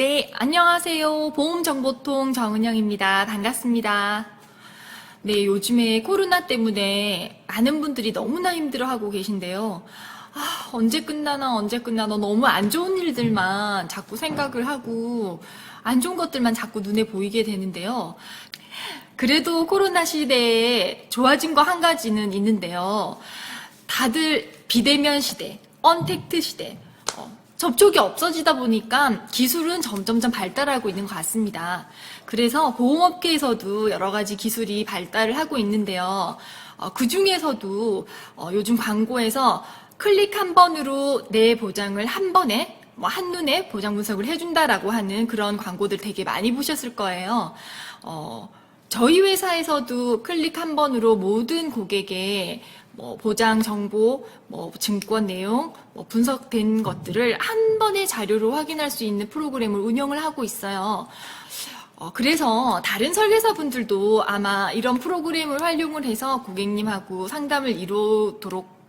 네, 안녕하세요. 보험정보통 정은영입니다. 반갑습니다. 네, 요즘에 코로나 때문에 많은 분들이 너무나 힘들어하고 계신데요. 아, 언제 끝나나, 언제 끝나나 너무 안 좋은 일들만 자꾸 생각을 하고 안 좋은 것들만 자꾸 눈에 보이게 되는데요. 그래도 코로나 시대에 좋아진 거 한 가지는 있는데요. 다들 비대면 시대, 언택트 시대, 어, 접촉이 없어지다 보니까 기술은 점점점 발달하고 있는 것 같습니다. 그래서 보험업계에서도 여러 가지 기술이 발달을 하고 있는데요. 어, 그 중에서도 어, 요즘 광고에서 클릭 한 번으로 내 보장을 한 번에 뭐 한눈에 보장 분석을 해준다라고 하는 그런 광고들 되게 많이 보셨을 거예요. 어, 저희 회사에서도 클릭 한 번으로 모든 고객의 뭐 보장 정보, 뭐 증권 내용, 뭐 분석된 것들을 한 번의 자료로 확인할 수 있는 프로그램을 운영을 하고 있어요. 어, 그래서 다른 설계사분들도 아마 이런 프로그램을 활용을 해서 고객님하고 상담을 이루도록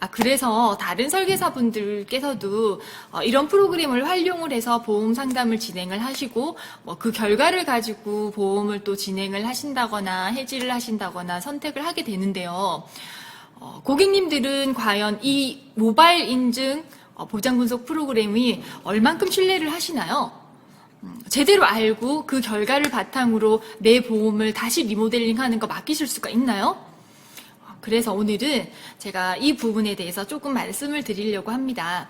아, 그래서 다른 설계사분들께서도 어, 이런 프로그램을 활용을 해서 보험 상담을 진행을 하시고 뭐 그 결과를 가지고 보험을 또 진행을 하신다거나 해지를 하신다거나 선택을 하게 되는데요. 어, 고객님들은 과연 이 모바일 인증 어, 보장 분석 프로그램이 얼만큼 신뢰를 하시나요? 음, 제대로 알고 그 결과를 바탕으로 내 보험을 다시 리모델링 하는 거 맡기실 수가 있나요? 그래서 오늘은 제가 이 부분에 대해서 조금 말씀을 드리려고 합니다.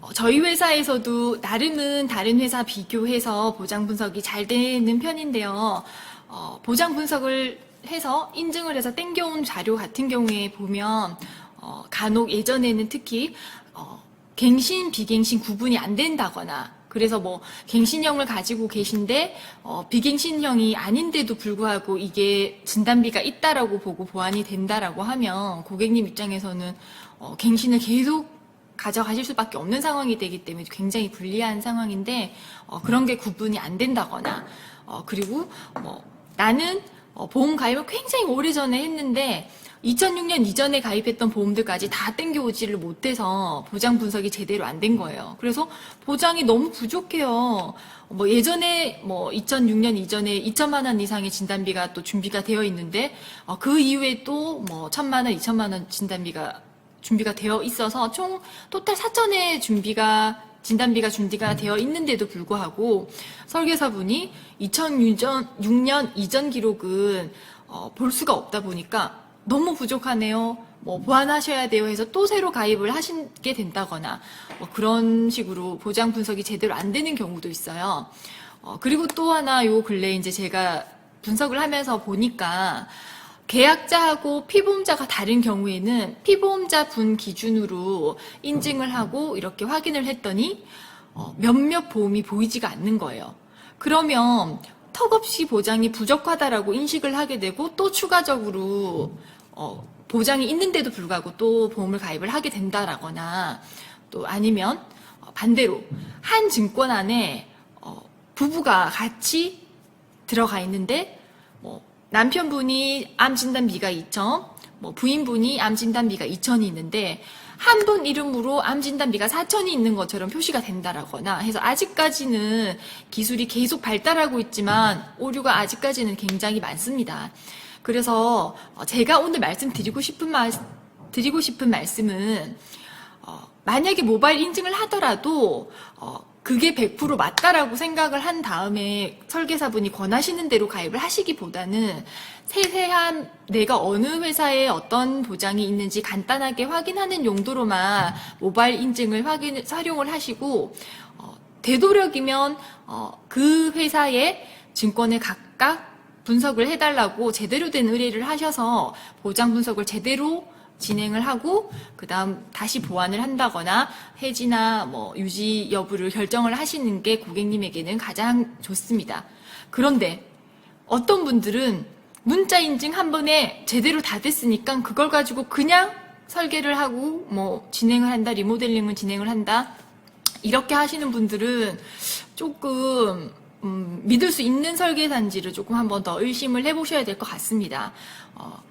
어, 저희 회사에서도 나름은 다른 회사 비교해서 보장 분석이 잘 되는 편인데요. 어, 보장 분석을 해서 인증을 해서 땡겨온 자료 같은 경우에 보면 어, 간혹 예전에는 특히 어, 갱신, 비갱신 구분이 안 된다거나 그래서 뭐 갱신형을 가지고 계신데 어, 비갱신형이 아닌데도 불구하고 이게 진단비가 있다라고 보고 보완이 된다라고 하면 고객님 입장에서는 어, 갱신을 계속 가져가실 수밖에 없는 상황이 되기 때문에 굉장히 불리한 상황인데 어, 그런 게 구분이 안 된다거나 어, 그리고 뭐 나는 어, 보험 가입을 굉장히 오래전에 했는데 2006년 이전에 가입했던 보험들까지 다 땡겨오지를 못해서 보장 분석이 제대로 안 된 거예요. 그래서 보장이 너무 부족해요. 뭐 예전에 뭐 2006년 이전에 2천만 원 이상의 진단비가 또 준비가 되어 있는데 어, 그 이후에 또뭐 천만 원, 2천만 원 진단비가 준비가 되어 있어서 총 토탈 4천의 준비가 진단비가 준비가 되어 있는데도 불구하고 설계사분이 2006년 이전 기록은 어, 볼 수가 없다 보니까 너무 부족하네요. 뭐 보완하셔야 돼요 해서 또 새로 가입을 하시게 된다거나 뭐 그런 식으로 보장 분석이 제대로 안 되는 경우도 있어요. 어, 그리고 또 하나 요 근래 이제 제가 분석을 하면서 보니까 계약자하고 피보험자가 다른 경우에는 피보험자 분 기준으로 인증을 하고 이렇게 확인을 했더니 어, 몇몇 보험이 보이지가 않는 거예요. 그러면 턱없이 보장이 부족하다라고 인식을 하게 되고 또 추가적으로 어, 보장이 있는데도 불구하고 또 보험을 가입을 하게 된다라거나 또 아니면 어, 반대로 한 증권 안에 어, 부부가 같이 들어가 있는데 뭐 남편분이 암 진단 비가 2천, 뭐 부인분이 암 진단비가 2천이 있는데 한 분 이름으로 암 진단비가 4천이 있는 것처럼 표시가 된다라거나 해서 아직까지는 기술이 계속 발달하고 있지만 오류가 아직까지는 굉장히 많습니다. 그래서 어, 제가 오늘 말씀드리고 싶은 말 드리고 싶은 말씀은 어, 만약에 모바일 인증을 하더라도 어, 그게 100% 맞다라고 생각을 한 다음에 설계사분이 권하시는 대로 가입을 하시기보다는 세세한 내가 어느 회사에 어떤 보장이 있는지 간단하게 확인하는 용도로만 모바일 인증을 확인 활용을 하시고 어, 되도록이면 어, 그 회사의 증권을 각각 분석을 해달라고 제대로 된 의뢰를 하셔서 보장 분석을 제대로 진행을 하고 그 다음 다시 보완을 한다거나 해지나 뭐 유지 여부를 결정을 하시는 게 고객님에게는 가장 좋습니다. 그런데 어떤 분들은 문자 인증 한 번에 제대로 다 됐으니까 그걸 가지고 그냥 설계를 하고 뭐 진행을 한다, 리모델링을 진행을 한다 이렇게 하시는 분들은 조금 음, 믿을 수 있는 설계사인지를 조금 한번 더 의심을 해보셔야 될 것 같습니다. 어,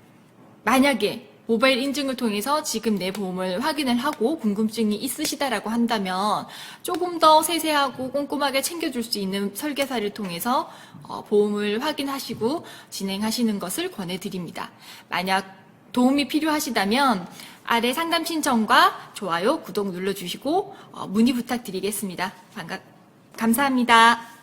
만약에 모바일 인증을 통해서 지금 내 보험을 확인을 하고 궁금증이 있으시다라고 한다면 조금 더 세세하고 꼼꼼하게 챙겨줄 수 있는 설계사를 통해서 어, 보험을 확인하시고 진행하시는 것을 권해드립니다. 만약 도움이 필요하시다면 아래 상담 신청과 좋아요, 구독 눌러주시고 어, 문의 부탁드리겠습니다. 반갑, 감사합니다.